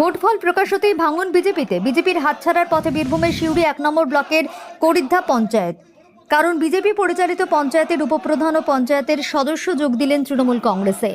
Vote ফল প্রকাশ হতেই ভাঙন বিজেপিতে। বিজেপির হাতছাড়ার পথে বীরভূমের সিউড়ি এক নম্বর ব্লকের করিদ্ধা পঞ্চায়েত। কারণ বিজেপি পরিচালিত পঞ্চায়েতের উপপ্রধান ও পঞ্চায়েতের সদস্য যোগ দিলেন তৃণমূল কংগ্রেসে।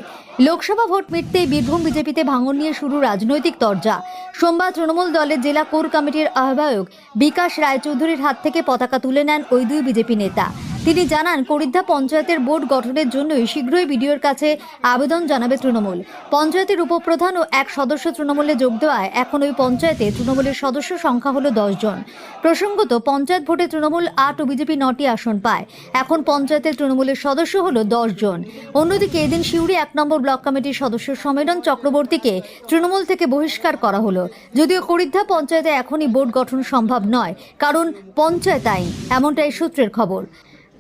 লোকসভা ভোট মিটতেই বীরভূম বিজেপিতে ভাঙন নিয়ে শুরু রাজনৈতিক তরজা। সোমবার তৃণমূল দলের জেলা কোর কমিটির আহ্বায়ক বিকাশ রায়চৌধুরীর হাত থেকে পতাকা তুলে নেন ওই দুই বিজেপি নেতা। তিনি জানান করিদ্ধা পঞ্চায়েতের বোর্ড গঠনের জন্যই শীঘ্রই বিডিওর কাছে আবেদন জানাবে তৃণমূল। পঞ্চায়েতের উপপ্রধান ও এক সদস্য তৃণমূলে যোগ দেওয়ায় এখন ওই পঞ্চায়েতে তৃণমূলের সদস্য সংখ্যা হল জন। প্রসঙ্গত, পঞ্চায়েত ভোটে তৃণমূল আট ও বিজেপি নটি আসন পায়। এখন পঞ্চায়েতের তৃণমূলের সদস্য হল জন। অন্যদিকে এদিন সিউড়ি এক নম্বর ব্লক কমিটির সদস্য সম্মেলন চক্রবর্তীকে তৃণমূল থেকে বহিষ্কার করা হলো। যদিও করিদ্ধা পঞ্চায়েতে এখনই বোর্ড গঠন সম্ভব নয়, কারণ পঞ্চায়েত আইন, এমনটাই সূত্রের খবর।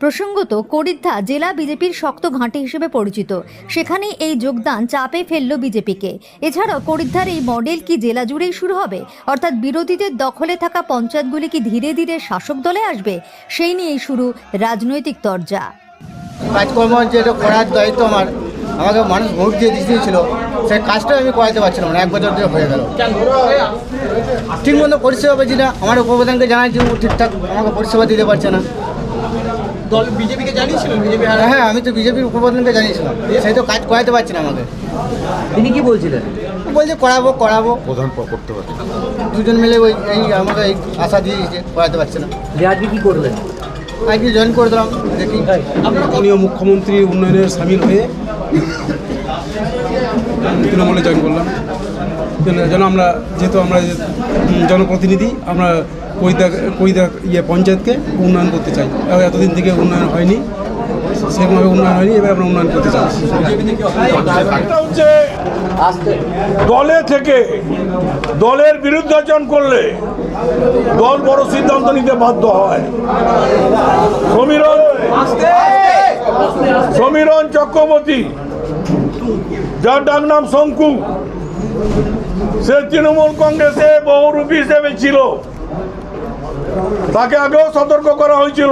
প্রসঙ্গত, করিদ্ধা জেলা বিজেপির শক্ত ঘাঁটি হিসেবে পরিচিত। সেখানে এই যোগদান চাপে ফেলল বিজেপিকে। এছাড়াও, করিদ্ধার এই মডেল কি জেলা জুড়েই শুরু হবে? অর্থাৎ বিরোধীদের দখলে থাকা পঞ্চায়েতগুলি কি ধীরে ধীরে শাসক দলে আসবে? সেই নিয়েই শুরু রাজনৈতিক তরজা। কাজকর্ম যেটা করার দায়িত্ব আমার। আমাকে মানুষ ভোট দিয়ে দিয়েছিল। সেই কাজটা আমি করাতে পারছিলাম না, এক বছর ধরে হয়ে গেল। ঠিক মতো পরিষেবা পাচ্ছি না। আমার উপপ্রধানকে জানাচ্ছি ঠিকঠাক আমাকে পরিষেবা দিতে পারছে না। দল বিজেপিকে জানিয়েছিলেন? বিজেপি হ্যাঁ আমি তো বিজেপির উপপ্রধানকে জানিয়েছিলাম। সেই তো কাজ করাতে পারছে না আমাকে। তিনি কি বলছিলেন? বলছে করাবো করাবো। প্রধান করতে পারে দুজন মিলে ওই এই আমাকে এই আশা দিয়ে দিয়েছে করাতে পারছে না। যে আজকে কি করলেন? আজকে জয়েন করে দিলাম দেখি। মাননীয় মুখ্যমন্ত্রী উন্নয়নের সামিল হয়ে তৃণমূলে জয়েন করলাম। যেন আমরা যেহেতু আমরা জনপ্রতিনিধি আমরা কৈদা কৈদা ইয়ে পঞ্চায়েতকে উন্নয়ন করতে চাই। এতদিন থেকে উন্নয়ন হয়নি, সেরকমভাবে উন্নয়ন হয়নি, এবার আমরা উন্নয়ন করতে চাই। দলে থেকে দলের বিরুদ্ধাচরণ করলে দল বড় সিদ্ধান্ত নিতে বাধ্য হয়। সমীরণ সমীরণ চক্রবর্তী, যার ডাক নাম শঙ্কু, সে তৃণমূল কংগ্রেসে বহুরূপী হিসেবে ছিল। তাকে আগেও সতর্ক করা হয়েছিল।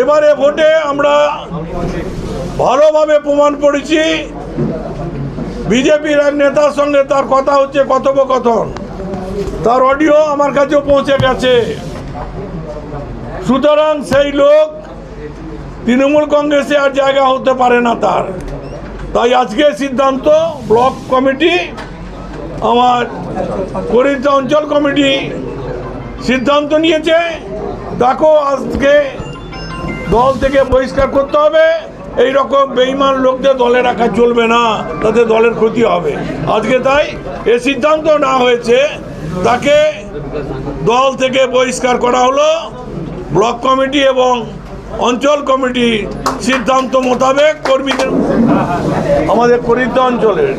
এবারে ভোটে আমরা ভালোভাবে প্রমাণ করেছি বিজেপির এক নেতার সঙ্গে তার কথা হচ্ছে কথোপকথন। তার অডিও আমার কাছেও পৌঁছে গেছে। সুতরাং সেই লোক তৃণমূল কংগ্রেসে আর জায়গা হতে পারে না তার। তাই আজকে সিদ্ধান্ত ব্লক কমিটি, আমার করিদ্দা অঞ্চল কমিটি সিদ্ধান্ত নিয়েছে তাকেও আজকে দল থেকে বহিষ্কার করতে হবে। এই রকম বেইমান লোকদের দলে রাখা চলবে না, তাতে দলের ক্ষতি হবে। আজকে তাই এ সিদ্ধান্ত না হয়েছে, তাকে দল থেকে বহিষ্কার করা হলো। ব্লক কমিটি এবং অঞ্চল কমিটি সিদ্ধান্ত মোতাবেক কর্মীদের আমাদের করিদ্দা অঞ্চলের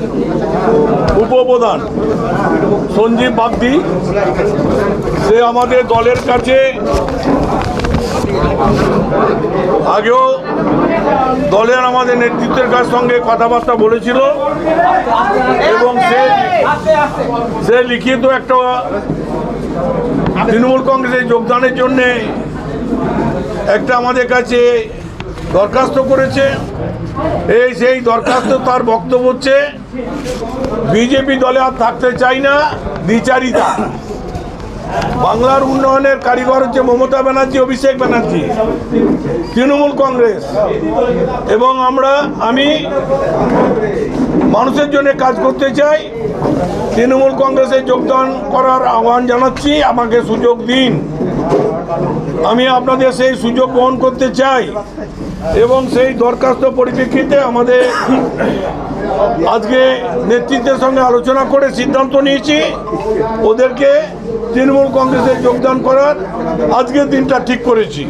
উপপ্রধান সঞ্জীব বাগদি, সে আমাদের দলের কাছে আগেও দলের আমাদের নেতৃত্বের কাছ সঙ্গে কথাবার্তা বলেছিল এবং সে সে লিখিত একটা তৃণমূল কংগ্রেসে যোগদানের জন্যে একটা আমাদের কাছে দরখাস্ত করেছে। এই সেই দরখাস্ত তার বক্তব্য হচ্ছে, বিজেপি দলে আর থাকতে চাই না দ্বিচারিতা বাংলার উন্নয়নের কারিগর হচ্ছে মমতা ব্যানার্জি, অভিষেক ব্যানার্জি, তৃণমূল কংগ্রেস। এবং আমরা, আমি মানুষের জন্য কাজ করতে চাই, তৃণমূল কংগ্রেসে যোগদান করার আহ্বান জানাচ্ছি, আমাকে সুযোগ দিন। আমি আপনাদের সেই সুযোগ গ্রহণ করতে চাই এবং সেই দরখাস্ত পরিপ্রেক্ষিতে আমাদের আজকে নেতৃত্বের সঙ্গে আলোচনা করে সিদ্ধান্ত নিয়েছি। ওদেরকে তৃণমূল কংগ্রেসে যোগদান করার আজকের দিনটা ঠিক করেছি।